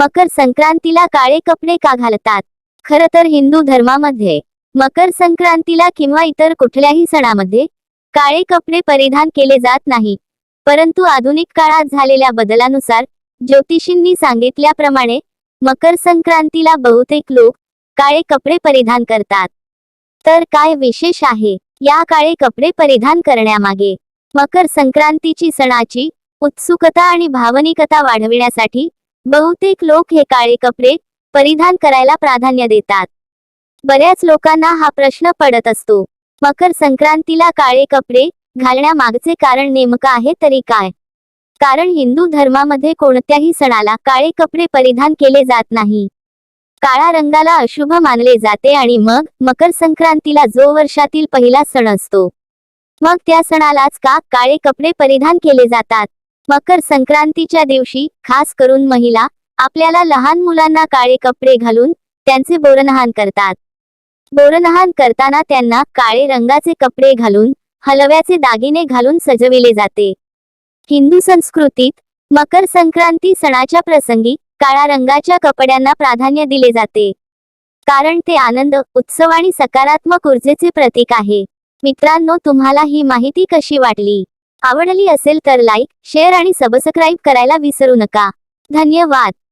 मकर संक्रांतीला काळे कपडे का घालतात? खरं तर हिंदू धर्मामध्ये मकर संक्रांतीला किंवा इतर कुठल्याही सणामध्ये काळे कपडे परिधान केले जात नाही. परंतु आधुनिक काळात झालेल्या बदलानुसार ज्योतिषींनी सांगितल्याप्रमाणे मकर संक्रांतीला बहुतेक लोक काळे कपडे परिधान करतात. तर काय विशेष आहे या काळे कपडे परिधान करण्यामागे? मकर संक्रांतीची सणाची उत्सुकता आणि भावनिकता वाढविण्यासाठी बहुतेक लोक हे काळे कपडे परिधान करायला प्राधान्य देतात. बऱ्याच लोकांना हा प्रश्न पडत असतो मकर संक्रांतीला काळे कपडे घालण्यामागचे कारण नेमकं आहे तरी काय? कारण हिंदू धर्मामध्ये कोणत्याही सणाला काळे कपडे परिधान केले जात नाही. काळा रंगाला अशुभ मानले जाते आणि मग मकर संक्रांतीला जो वर्षातील पहिला सण असतो मग त्या सणालाच का काळे कपडे परिधान केले जातात? मकर संक्रांतीच्या दिवशी खास करून महिला आपल्याला लहान मुलांना काळे कपडे घालून त्यांचे बोरनहान करतात. बोरनहान करताना त्यांना काळे रंगाचे कपडे घालून हलव्याचे दागिने घालून सजविले जाते. हिंदू संस्कृतीत मकर संक्रांती सणाच्या प्रसंगी काळ्या रंगाच्या कपड्यांना प्राधान्य दिले जाते. कारण ते आनंद उत्सव आणि सकारात्मक ऊर्जेचे प्रतीक आहे. मित्रांनो तुम्हाला ही माहिती कशी वाटली? आवडली असेल तर लाईक शेअर आणि सबस्क्राईब करायला विसरू नका. धन्यवाद.